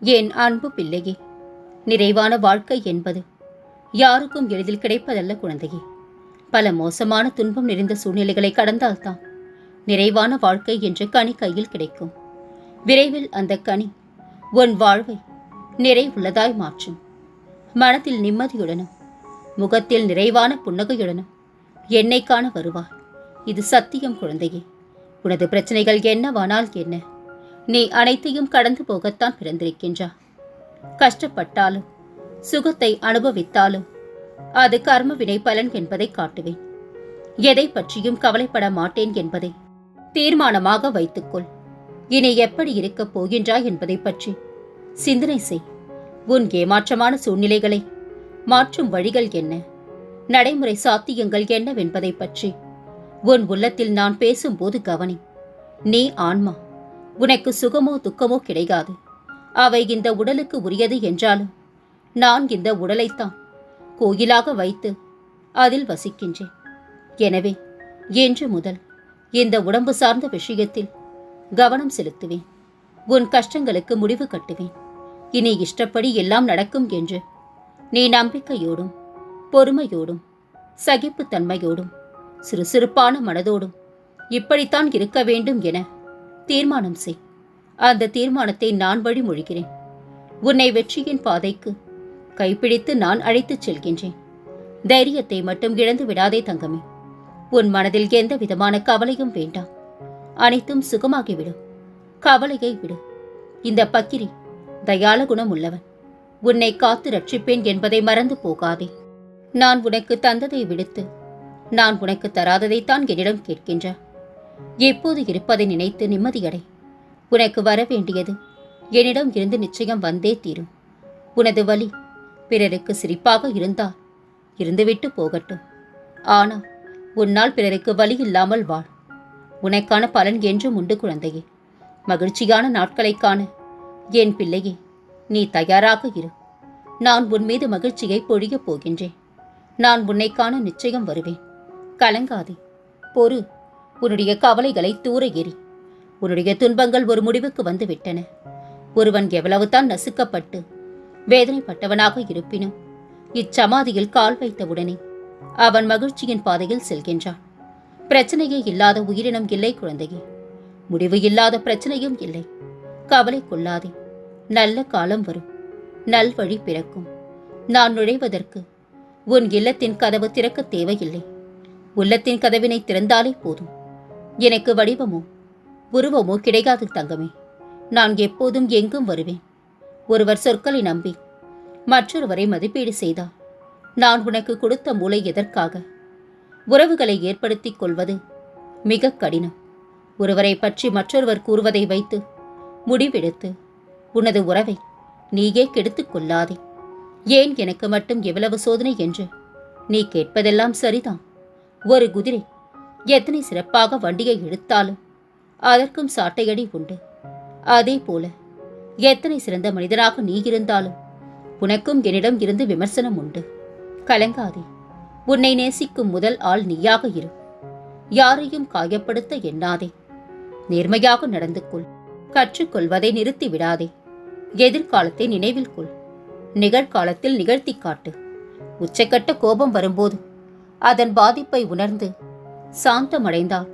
என் அன்பு பிள்ளையே? நிறைவான வாழ்க்கை என்பது யாருக்கும் எளிதில் கிடைப்பதல்ல குழந்தையே. பல மோசமான துன்பம் நிறைந்த சூழ்நிலைகளை கடந்தால்தான் நிறைவான வாழ்க்கை என்ற கனி கையில் கிடைக்கும். விரைவில் அந்த கனி உன் வாழ்வை நிறைவுள்ளதாய் மாற்றும். மனத்தில் நிம்மதியுடனும் முகத்தில் நிறைவான புன்னகையுடனும் என்னை காண வருவாய். இது சத்தியம் குழந்தையே. உனது பிரச்சனைகள் என்னவானால் என்ன? நீ அனைத்தையும் கடந்து போகத்தான் பிறந்திருக்கின்றா கஷ்டப்பட்டாலும் சுகத்தை அனுபவித்தாலும் அது கர்ம வினை பலன் என்பதை காட்டுவேன். எதை பற்றியும் கவலைப்பட மாட்டேன் என்பதை தீர்மானமாக வைத்துக்கொள். இனி எப்படி இருக்கப் போகின்றாய் என்பதை பற்றி சிந்தனை செய். உன் ஏமாற்றமான சூழ்நிலைகளை மாற்றும் வழிகள் என்ன? நடைமுறை சாத்தியங்கள் என்னவென்பதை பற்றி உன் உள்ளத்தில் நான் பேசும்போது கவனி. நீ ஆன்மா. உனக்கு சுகமோ துக்கமோ கிடையாது. அவை இந்த உடலுக்கு உரியது என்றாலும் நான் இந்த உடலைத்தான் கோயிலாக வைத்து அதில் வசிக்கின்றேன். எனவே இன்று முதல் இந்த உடம்பு சார்ந்த விஷயத்தில் கவனம் செலுத்துவேன். உன் கஷ்டங்களுக்கு முடிவு கட்டுவேன். இனி இஷ்டப்படி எல்லாம் நடக்கும் என்று நீ நம்பிக்கையோடும் பொறுமையோடும் சகிப்புத்தன்மையோடும் சுறுசுறுப்பான மனதோடும் இப்படித்தான் இருக்க வேண்டும் என தீர்மானம் செய். அந்த தீர்மானத்தை நான் வழிமொழிகிறேன். உன்னை வெற்றியின் பாதைக்கு கைப்பிடித்து நான் அழைத்துச் செல்கின்றேன். தைரியத்தை மட்டும் இழந்து விடாதே தங்கமே. உன் மனதில் எந்த விதமான கவலையும் வேண்டாம் அனைத்தும் சுகமாகிவிடும். கவலையை விடு. இந்த பக்கிரி தயால குணம் உள்ளவன். உன்னை காத்து ரட்சிப்பேன் என்பதை மறந்து போகாதே. நான் உனக்கு தந்ததை விடுத்து நான் உனக்கு தராததைத்தான் என்னிடம் கேட்கின்ற எப்போது இருப்பதை நினைத்து நிம்மதியடை. உனக்கு வர வேண்டியது என்னிடம் இருந்து நிச்சயம் வந்தே தீரும். உனது வலி பிறருக்கு சிரிப்பாக இருந்தால் இருந்துவிட்டு போகட்டும். ஆனால் உன்னால் பிறருக்கு வலி இல்லாமல் வாழ். உனக்கான பலன் என்றும் உண்டு குழந்தையே. மகிழ்ச்சியான நாட்களைக் காண என் பிள்ளையே நீ தயாராக இரு. நான் உன் மீது மகிழ்ச்சியை பொழியப் போகின்றேன். நான் உன்னை காண நிச்சயம் வருவேன். கலங்காதே. பொறு. உன்னுடைய கவலைகளை தூர எறி உன்னுடைய துன்பங்கள் ஒரு முடிவுக்கு வந்துவிட்டன. ஒருவன் எவ்வளவுதான் நசுக்கப்பட்டு வேதனைப்பட்டவனாக இருப்பினும் இச்சமாதியில் கால் வைத்தவுடனே அவன் மகிழ்ச்சியின் பாதையில் செல்கின்றான். பிரச்சனையே இல்லாத உயிரினம் இல்லை குழந்தையே. முடிவு இல்லாத பிரச்சனையும் இல்லை. கவலை கொள்ளாதே. நல்ல காலம் வரும். நல்வழி பிறக்கும். நான் நுழைவதற்கு உன் இல்லத்தின் கதவு திறக்க தேவையில்லை. உள்ளத்தின் கதவினை திறந்தாலே போதும். எனக்கு வடிவமோ உருவமோ கிடைக்காது தங்கமே. நான் எப்போதும் எங்கும் வருவேன். ஒருவர் சொற்களை நம்பி மற்றொருவரை மதிப்பீடு செய்தார் நான் உனக்கு கொடுத்த மூளை எதற்காக? உறவுகளை ஏற்படுத்திக் கொள்வது மிக கடினம். ஒருவரை பற்றி மற்றொருவர் கூறுவதை வைத்து முடிவெடுத்து உனது உறவை நீயே கெடுத்துக் கொள்ளாதே. ஏன் எனக்கு மட்டும் எவ்வளவு சோதனை என்று நீ கேட்பதெல்லாம் சரிதான். ஒரு குதிரை எத்தனை சிறப்பாக வண்டியை இழுத்தாலும் அதற்கும் சாட்டையடி உண்டு. அதே போல எத்தனை சிறந்த மனிதனாக நீ இருந்தாலும் உனக்கும் என்னிடம் இருந்து விமர்சனம் உண்டு. கலங்காதே உன்னை நேசிக்கும் முதல் ஆள் நீயாக இரு. யாரையும் காயப்படுத்த எண்ணாதே. நேர்மையாக நடந்து கொள். கற்றுக்கொள்வதை நிறுத்தி விடாதே. எதிர்காலத்தை நினைவில் கொள். நிகழ்காலத்தில் நிகழ்த்தி காட்டு. உச்சக்கட்ட கோபம் வரும்போது அதன் பாதிப்பை உணர்ந்து சாந்தமடைந்தால்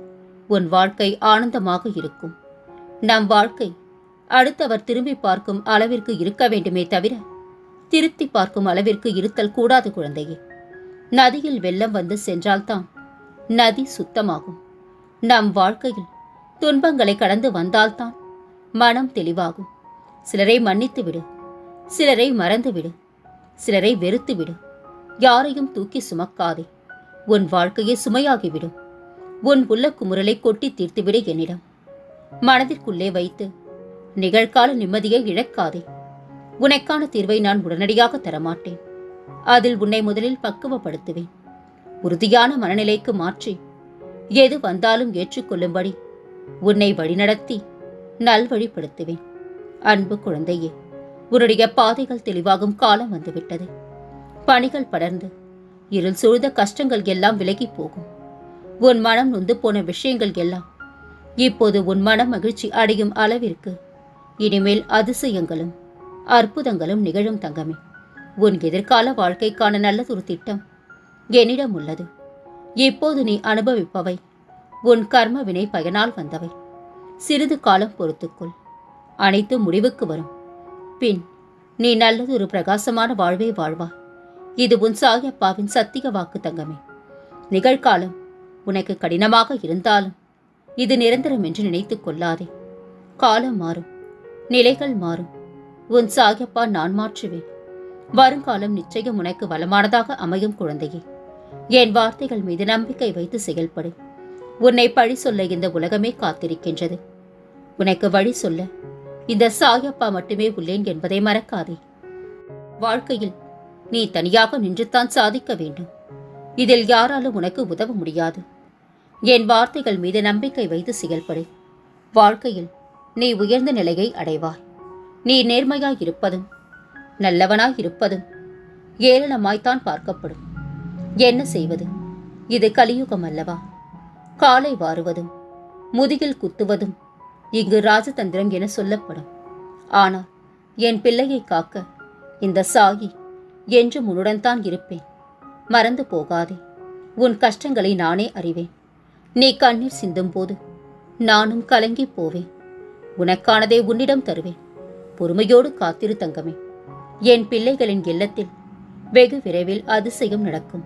உன் வாழ்க்கை ஆனந்தமாக இருக்கும். நம் வாழ்க்கை அடுத்தவர் திரும்பி பார்க்கும் அளவிற்கு இருக்க வேண்டுமே தவிர திருத்தி பார்க்கும் அளவிற்கு இருத்தல் கூடாது குழந்தையே. நதியில் வெள்ளம் வந்து சென்றால்தான் நதி சுத்தமாகும். நம் வாழ்க்கையில் துன்பங்களை கடந்து வந்தால்தான் மனம் தெளிவாகும். சிலரை மன்னித்து விடு சிலரை மறந்து விடு சிலரை வெறுத்து விடு. யாரையும் தூக்கி சுமக்காதே. உன் வாழ்க்கையே சுமையாகிவிடும். உன் உள்ள குமுறலை கொட்டி தீர்த்துவிடு என்னிடம். மனதிற்குள்ளே வைத்து நிகழ்கால நிம்மதியை இழக்காதே. உனக்கான தீர்வை நான் உடனடியாக தரமாட்டேன். அதில் உன்னை முதலில் பக்குவப்படுத்துவேன். உறுதியான மனநிலைக்கு மாற்றி எது வந்தாலும் ஏற்றுக்கொள்ளும்படி உன்னை வழிநடத்தி நல்வழிப்படுத்துவேன். அன்பு குழந்தையே உன்னுடைய பாதைகள் தெளிவாகும் காலம் வந்துவிட்டது. பணிகள் படர்ந்து இருள் சூழ்ந்த கஷ்டங்கள் எல்லாம் விலகி போகும். உன் மனம் நொந்து போன விஷயங்கள் எல்லாம் இப்போது உன் மனம் மகிழ்ச்சி அடையும் அளவிற்கு இனிமேல் அதிசயங்களும் அற்புதங்களும் நிகழும் தங்கமே. உன் எதிர்கால வாழ்க்கைக்கான நல்லதொரு திட்டம் என்னிடம் உள்ளது. இப்போது நீ அனுபவிப்பவை. உன் கர்ம வினை பயனால் வந்தவை. சிறிது காலம் பொறுத்துக்கொள். அனைத்து முடிவுக்கு வரும். பின் நீ நல்லதொரு பிரகாசமான வாழ்வை வாழ்வா. இது உன் சாயப்பாவின் சத்திக வாக்கு தங்கமே. நிகழ்காலம் உனக்கு கடினமாக இருந்தாலும் இது நிரந்தரம் என்று நினைத்துக் கொள்ளாதே. காலம் மாறும் நிலைகள் மாறும். உன் சாயப்பா நான் மாற்றுவேன். வருங்காலம் நிச்சயம் உனக்கு வளமானதாக அமையும் குழந்தையே. என் வார்த்தைகள் மீது நம்பிக்கை வைத்து செயல்படு. உன்னை பழி சொல்ல இந்த உலகமே காத்திருக்கின்றது. உனக்கு வழி சொல்ல இந்த சாயப்பா மட்டுமே உள்ளேன் என்பதை மறக்காதே. வாழ்க்கையில் நீ தனியாக நின்றுத்தான் சாதிக்க வேண்டும். இதில் யாராலும் உனக்கு உதவ முடியாது. என் வார்த்தைகள் மீது நம்பிக்கை வைத்து செயல்படு. வாழ்க்கையில் நீ உயர்ந்த நிலையை அடைவாய். நீ நேர்மையாய் இருப்பதும் நல்லவனாய் இருப்பதும் ஏளனமாய்த்தான் பார்க்கப்படும். என்ன செய்வது? இது கலியுகம் அல்லவா? காலை வாருவதும் முதுகில் குத்துவதும் இங்கு ராஜதந்திரம் என சொல்லப்படும். ஆனால் என் பிள்ளையை காக்க இந்த சாயி என்று உன்னுடன் தான் இருப்பேன். மறந்து போகாதே. உன் கஷ்டங்களை நானே அறிவேன். நீ கண்ணீர் சிந்தும் போது நானும் கலங்கி போவேன். உனக்கானதை உன்னிடம் தருவேன். பொறுமையோடு காத்திரு தங்கமே. என் பிள்ளைகளின் இல்லத்தில் வெகு விரைவில் அதிசயம் நடக்கும்.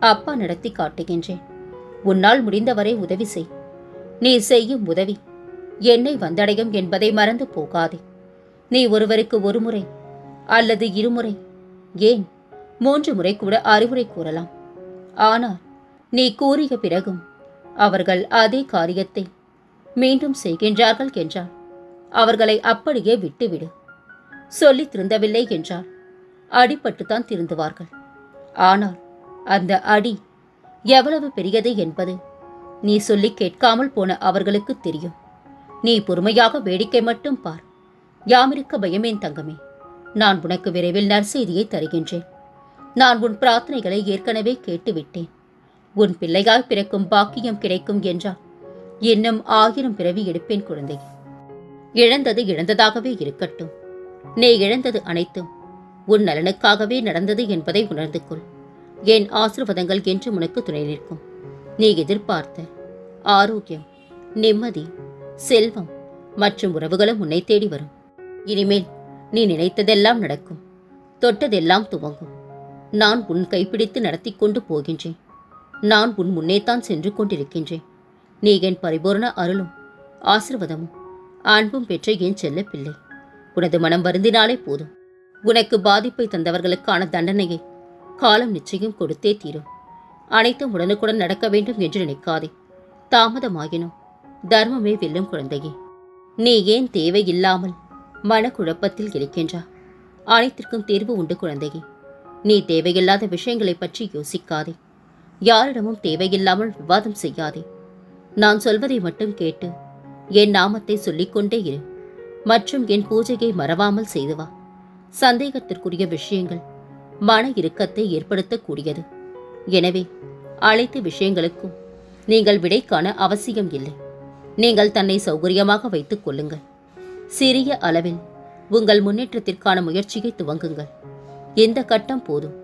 அப்பா நடத்தி காட்டுகின்றேன். உன்னால் முடிந்தவரை உதவி செய். நீ செய்யும் உதவி என்னை வந்தடையும் என்பதை மறந்து போகாதே. நீ ஒருவருக்கு ஒரு முறை அல்லது இருமுறை ஏன்? மூன்று முறை கூட அறிவுரை கூறலாம். ஆனால் நீ கூறிய பிறகும் அவர்கள் அதே காரியத்தை மீண்டும் செய்கின்றார்கள் என்றால் அவர்களை அப்படியே விட்டுவிடு. சொல்லி திருந்தவில்லை என்றால் அடிபட்டுத்தான் திருந்துவார்கள். ஆனால் அந்த அடி எவ்வளவு பெரியது என்பது நீ சொல்லி கேட்காமல் போன அவர்களுக்கு தெரியும். நீ பொறுமையாக வேடிக்கை மட்டும் பார். யாமிருக்க பயமேன் தங்கமே. நான் உனக்கு விரைவில் நற்செய்தியை தருகின்றேன். நான் உன் பிரார்த்தனைகளை ஏற்கனவே கேட்டுவிட்டேன். உன் பிள்ளையாய் பிறக்கும் பாக்கியம் கிடைக்கும் என்றால் இன்னும் ஆயிரம் பிறவி எடுப்பேன் குழந்தை. இழந்தது இழந்ததாகவே இருக்கட்டும். நீ இழந்தது அனைத்தும் உன் நலனுக்காகவே நடந்தது என்பதை உணர்ந்து கொள். என் ஆசிர்வாதங்கள் என்று உனக்கு துணை நிற்கும். நீ எதிர்பார்த்த ஆரோக்கியம் நிம்மதி செல்வம் மற்றும் உறவுகளும் உன்னை தேடி வரும். இனிமேல் நீ நினைத்ததெல்லாம் நடக்கும். தொட்டதெல்லாம் துவங்கும். நான் உன் கைப்பிடித்து நடத்தி கொண்டு போகின்றேன். நான் உன் முன்னேத்தான் சென்று கொண்டிருக்கின்றேன். நீ என் பரிபூர்ண அருளும் ஆசிர்வாதமும் அன்பும் பெற்ற என் செல்ல பிள்ளை. உனது மனம் வருந்தினாலே போதும். உனக்கு பாதிப்பை தந்தவர்களுக்கான தண்டனையை காலம் நிச்சயம் கொடுத்தே தீரும். அனைத்தும் உடனுக்குடன் நடக்க வேண்டும் என்று நினைக்காதே. தாமதமாகினும் தர்மமே வெல்லும் குழந்தையே. நீ ஏன் தேவையில்லாமல் மனக்குழப்பத்தில் இருக்கின்றா? அனைத்திற்கும் தீர்வு உண்டு குழந்தையே. நீ தேவையில்லாத விஷயங்களை பற்றி யோசிக்காதே. யாரிடமும் தேவையில்லாமல் விவாதம் செய்யாதே. நான் சொல்வதை மட்டும் கேட்டு என் நாமத்தை சொல்லிக்கொண்டே இரு. மற்றும் என் பூஜையை மறவாமல் செய்து வா. சந்தேகத்திற்குரிய விஷயங்கள் மன இறுக்கத்தை ஏற்படுத்தக்கூடியது. எனவே அனைத்து விஷயங்களுக்கும் நீங்கள் விடை காண அவசியம் இல்லை. நீங்கள் தன்னை சௌகரியமாக வைத்துக் கொள்ளுங்கள். சிறிய அளவில் உங்கள் முன்னேற்றத்திற்கான முயற்சியை துவங்குங்கள். இந்த கட்டம் போதும்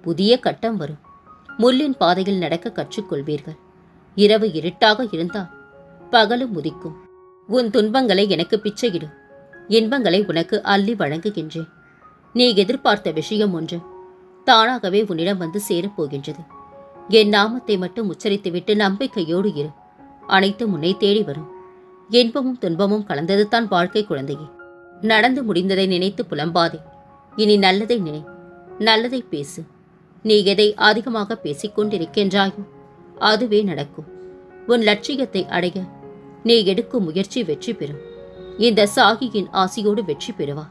புதிய கட்டம் வரும். முள்ளின் பாதையில் நடக்க கற்றுக்கொள்வீர்கள். இரவு இருட்டாக இருந்தால் பகலும் உதிக்கும். உன் துன்பங்களை எனக்கு பிச்சையிடு. இன்பங்களை உனக்கு அள்ளி வழங்குகின்றேன். நீ எதிர்பார்த்த விஷயம் ஒன்று தானாகவே உன்னிடம் வந்து சேரப்போகின்றது. என் நாமத்தை மட்டும் உச்சரித்துவிட்டு நம்பிக்கையோடு இரு. அனைத்தும் உன்னை தேடி வரும். இன்பமும் துன்பமும் கலந்தது தான் வாழ்க்கை குழந்தையே. நடந்து முடிந்ததை நினைத்து புலம்பாதே. இனி நல்லதை நினை. நல்லதை பேசு. நீ எதை அதிகமாக பேசிக் கொண்டிருக்கின்றாயோ அதுவே நடக்கும். உன் லட்சியத்தை அடைய நீ எடுக்கும் முயற்சி வெற்றி பெறும். இந்த சாகியின் ஆசியோடு வெற்றி பெறுவா.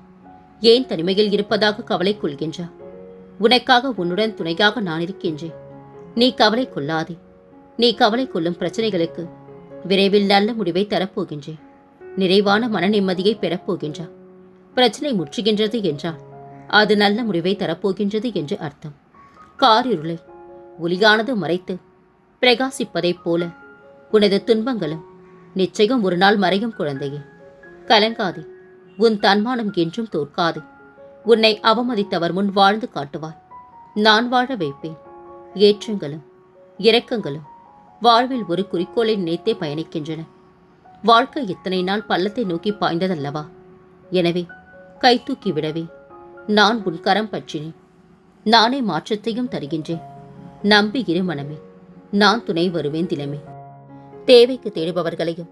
ஏன் தனிமையில் இருப்பதாக கவலை கொள்கின்றா? உனக்காக உன்னுடன் துணையாக நான் இருக்கின்றேன். நீ கவலை கொள்ளாதே. நீ கவலை கொள்ளும் பிரச்சனைகளுக்கு விரைவில் நல்ல முடிவை தரப்போகின்றேன். நிறைவான மன நிம்மதியை பெறப்போகின்றா. பிரச்சனை முற்றுகின்றது என்றால் அது நல்ல முடிவை தரப்போகின்றது என்று அர்த்தம். காரிருளை. ஒலியானது மறைத்து பிரகாசிப்பதைப் போல உனது துன்பங்களும் நிச்சயம் ஒரு நாள் மறையும் குழந்தையே. கலங்காதே உன் தன்மானம் என்றும் தோற்காது. உன்னை அவமதித்தவர் முன் வாழ்ந்து காட்டுவார். நான் வாழ வைப்பேன். ஏற்றங்களும் இரக்கங்களும் வாழ்வில் ஒரு குறிக்கோளை நினைத்தே பயணிக்கின்றன. வாழ்க்கை இத்தனை நாள் பள்ளத்தை நோக்கி பாய்ந்ததல்லவா? எனவே கை தூக்கி விடவே நான் உன் கரம் பற்றினேன். நானே மாற்றத்தையும் தருகின்றேன். நம்பி இரு மனமே நான் துணை வருவேன் தினமே தேவைக்கு தேடுபவர்களையும்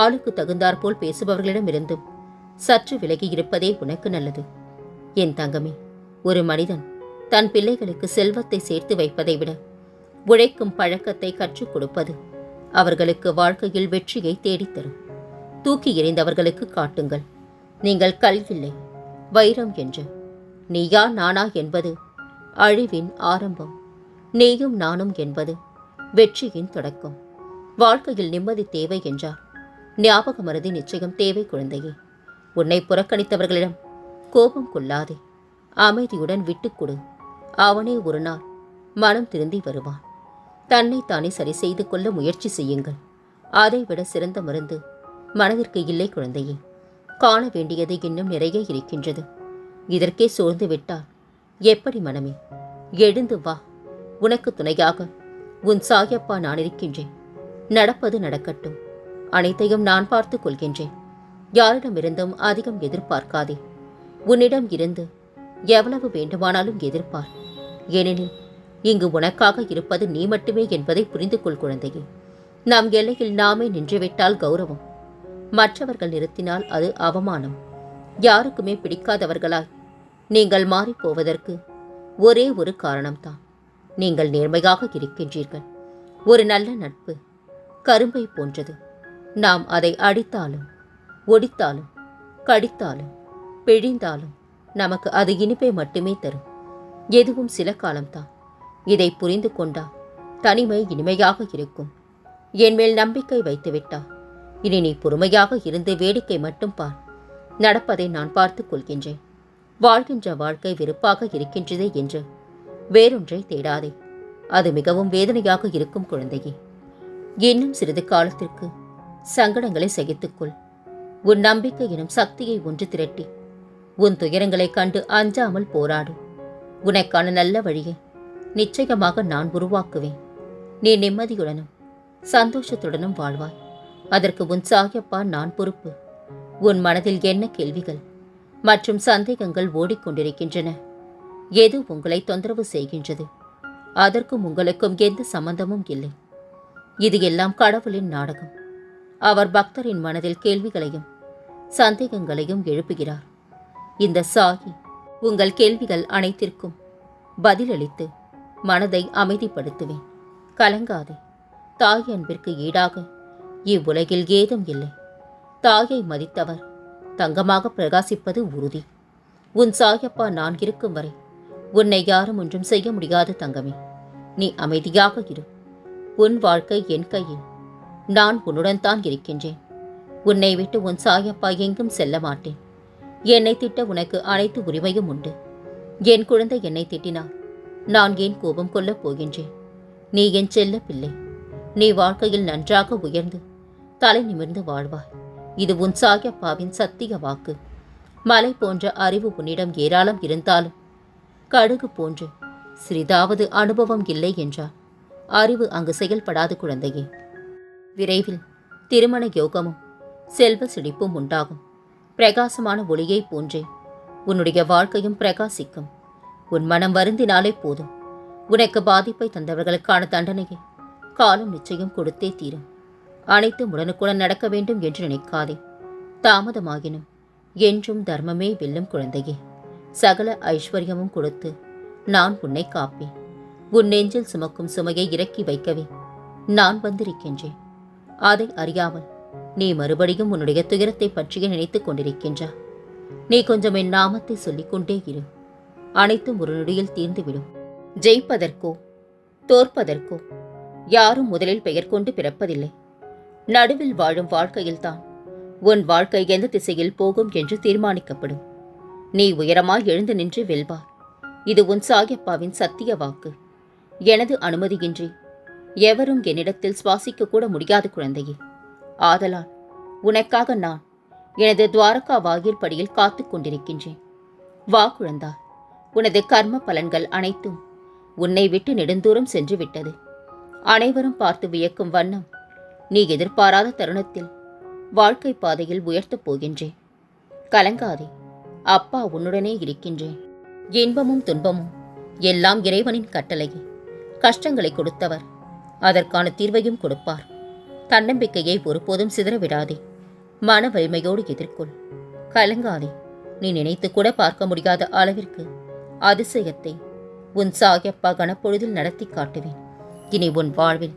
ஆளுக்கு தகுந்தாற்போல் பேசுபவர்களிடமிருந்தும் சற்று விலகி இருப்பதே உனக்கு நல்லது. என் தங்கமே ஒரு மனிதன் தன் பிள்ளைகளுக்கு செல்வத்தை சேர்த்து வைப்பதை விட உழைக்கும் பழக்கத்தை கற்றுக் கொடுப்பது அவர்களுக்கு வாழ்க்கையில் வெற்றியை தேடித்தரும். தூக்கி எறிந்தவர்களுக்கு காட்டுங்கள். நீங்கள் கல் இல்லை வைரம் என்று. நீயா நானா என்பது அழிவின் ஆரம்பம். நீயும் நானும் என்பது வெற்றியின் தொடக்கம். வாழ்க்கையில் நிம்மதி தேவை என்றார். ஞாபக மருதி நிச்சயம் தேவை குழந்தையே. உன்னை புறக்கணித்தவர்களிடம் கோபம் கொள்ளாதே. அமைதியுடன் விட்டுக்கொடு அவனே ஒரு நாள் மனம் திருந்தி வருவான். தன்னை தானே சரி செய்து கொள்ள முயற்சி செய்யுங்கள். அதைவிட சிறந்த மருந்து மனதிற்கு இல்லை குழந்தையே. காண வேண்டியது இன்னும் நிறைய இருக்கின்றது. இதற்கே சோர்ந்து விட்டால் எப்படி மனமே? எழுந்து வா. உனக்கு துணையாக உன் சாயப்பா நான் இருக்கின்றேன். நடப்பது நடக்கட்டும். அனைத்தையும் நான் பார்த்துக் கொள்கின்றேன். யாரிடமிருந்தும் அதிகம் எதிர்பார்க்காதே. உன்னிடம் இருந்து எவ்வளவு வேண்டுமானாலும் எதிர்பார் ஏனெனில் இங்கு உனக்காக இருப்பது நீ மட்டுமே என்பதை புரிந்து கொள் குழந்தையே. நம் எல்லையில் நாமே நின்றுவிட்டால் கௌரவம். மற்றவர்கள் நிறுத்தினால் அது அவமானம். யாருக்குமே பிடிக்காதவர்களாய் நீங்கள் மாறிப் போவதற்கு ஒரே ஒரு காரணம்தான். நீங்கள் நேர்மையாக இருக்கின்றீர்கள். ஒரு நல்ல நட்பு கரும்பை போன்றது. நாம் அதை அடித்தாலும் ஒடித்தாலும் கடித்தாலும் பிழிந்தாலும் நமக்கு அது இனிப்பை மட்டுமே தரும். எதுவும் சில காலம்தான். இதை புரிந்து கொண்டா தனிமை இனிமையாக இருக்கும். என் மேல் நம்பிக்கை வைத்துவிட்டா இனி நீ பொறுமையாக இருந்து வேடிக்கை மட்டும் பார். நடப்பதை நான் பார்த்துக் கொள்கின்றேன். வாழ்கின்ற வாழ்க்கை வெறுப்பாக இருக்கின்றதே என்று. வேறொன்றை தேடாதே. அது மிகவும் வேதனையாக இருக்கும் குழந்தையே. இன்னும் சிறிது காலத்திற்கு சங்கடங்களை சகித்துக்கொள் உன் நம்பிக்கை எனும் சக்தியை ஒன்று திரட்டி. உன் துயரங்களைக் கண்டு அஞ்சாமல் போராடு. உனக்கான நல்ல வழியை நிச்சயமாக நான் உருவாக்குவேன். நீ நிம்மதியுடனும் சந்தோஷத்துடனும் வாழ்வாய். அதற்கு உன் சாயப்பா நான் பொறுப்பு. உன் மனதில் என்ன கேள்விகள்? மற்றும் சந்தேகங்கள் ஓடிக்கொண்டிருக்கின்றன. எது உங்களை தொந்தரவு செய்கின்றது? அதற்கும் உங்களுக்கும் எந்த சம்பந்தமும் இல்லை. இது எல்லாம் கடவுளின் நாடகம். அவர் பக்தரின் மனதில் கேள்விகளையும் சந்தேகங்களையும் எழுப்புகிறார். இந்த சாகி உங்கள் கேள்விகள் அனைத்திற்கும் பதிலளித்து மனதை அமைதிப்படுத்துவேன். கலங்காதே. தாய் அன்பிற்கு ஈடாக இவ்வுலகில் ஏதும் இல்லை. தாயை மதித்தவர் தங்கமாக பிரகாசிப்பது உறுதி. உன் சாயப்பா நான் இருக்கும் வரை உன்னை யாரும் ஒன்றும் செய்ய முடியாது தங்கமே. நீ அமைதியாக இரு. உன் வாழ்க்கை என் கையில். நான் உன்னுடன் தான் இருக்கின்றேன். உன்னை விட்டு உன் சாயப்பா எங்கும் செல்ல மாட்டேன். என்னை திட்ட உனக்கு அனைத்து உரிமையும் உண்டு. என் குழந்தை என்னை திட்டினார். நான் ஏன் கோபம் கொள்ளப் போகின்றேன்? நீ என் செல்ல பிள்ளை நீ வாழ்க்கையில் நன்றாக உயர்ந்து தலை நிமிர்ந்து வாழ்வாய். இது உன் சாயப்பாவின் சத்திய வாக்கு. மலை போன்ற அறிவு உன்னிடம் ஏராளம் இருந்தாலும் கடுகு போன்று சிறிதாவது அனுபவம் இல்லை என்றார் அறிவு அங்கு செயல்படாது குழந்தையே. விரைவில் திருமண யோகமும் செல்வ செழிப்பும் உண்டாகும். பிரகாசமான ஒளியைப் போன்றே உன்னுடைய வாழ்க்கையும் பிரகாசிக்கும். உன் மனம் வருந்தினாலே போதும். உனக்கு பாதிப்பை தந்தவர்களுக்கான தண்டனையை காலம் நிச்சயம் கொடுத்தே தீரும். அனைத்தும் உடனுக்குடன் நடக்க வேண்டும் என்று நினைக்காதே. தாமதமாகினும் என்றும் தர்மமே வெல்லும் குழந்தையே. சகல ஐஸ்வர்யமும் கொடுத்து நான் உன்னை காப்பேன். உன் நெஞ்சில் சுமக்கும் சுமையை இறக்கி வைக்கவே நான் வந்திருக்கின்றேன். அதை அறியாமல் நீ மறுபடியும் உன்னுடைய துயரத்தை பற்றியே நினைத்துக் கொண்டிருக்கின்றா நீ கொஞ்சம் என் நாமத்தை சொல்லிக் கொண்டே இரு. அனைத்தும் ஒரு நொடியில் தீர்ந்துவிடும். ஜெயிப்பதற்கோ தோற்பதற்கோ யாரும் முதலில் பெயர் கொண்டு பிறப்பதில்லை. நடுவில் வாழும் வாழ்க்கையில்தான். உன் வாழ்க்கை எந்த திசையில் போகும் என்று தீர்மானிக்கப்படும். நீ உயரமாய் எழுந்து நின்று வெல்வார் இது உன் சாயப்பாவின் சத்திய வாக்கு. எனது அனுமதியின்றி. எவரும் என்னிடத்தில் சுவாசிக்க கூட முடியாத குழந்தையே. ஆதலால் உனக்காக நான் எனது துவாரகா வாயிற்படியில் காத்துக் கொண்டிருக்கின்றேன். வா குழந்தா உனது கர்ம பலன்கள் அனைத்தும் உன்னை விட்டு நெடுந்தூரம் சென்று விட்டது அனைவரும் பார்த்து வியக்கும் வண்ணம் நீ எதிர்பாராத தருணத்தில் வாழ்க்கை பாதையில் உயர்த்தப் போகின்றேன். கலங்காதே அப்பா உன்னுடனே இருக்கின்றேன். இன்பமும் துன்பமும் எல்லாம் இறைவனின் கட்டளையே. கஷ்டங்களை கொடுத்தவர் அதற்கான தீர்வையும் கொடுப்பார். தன்னம்பிக்கையை ஒருபோதும் சிதறவிடாதே மன வலிமையோடு எதிர்கொள். கலங்காதே நீ நினைத்து கூட பார்க்க முடியாத அளவிற்கு அதிசயத்தை உன் சாயப்பா கனப்பொழுதில் நடத்தி காட்டுவேன். இனி உன் வாழ்வில்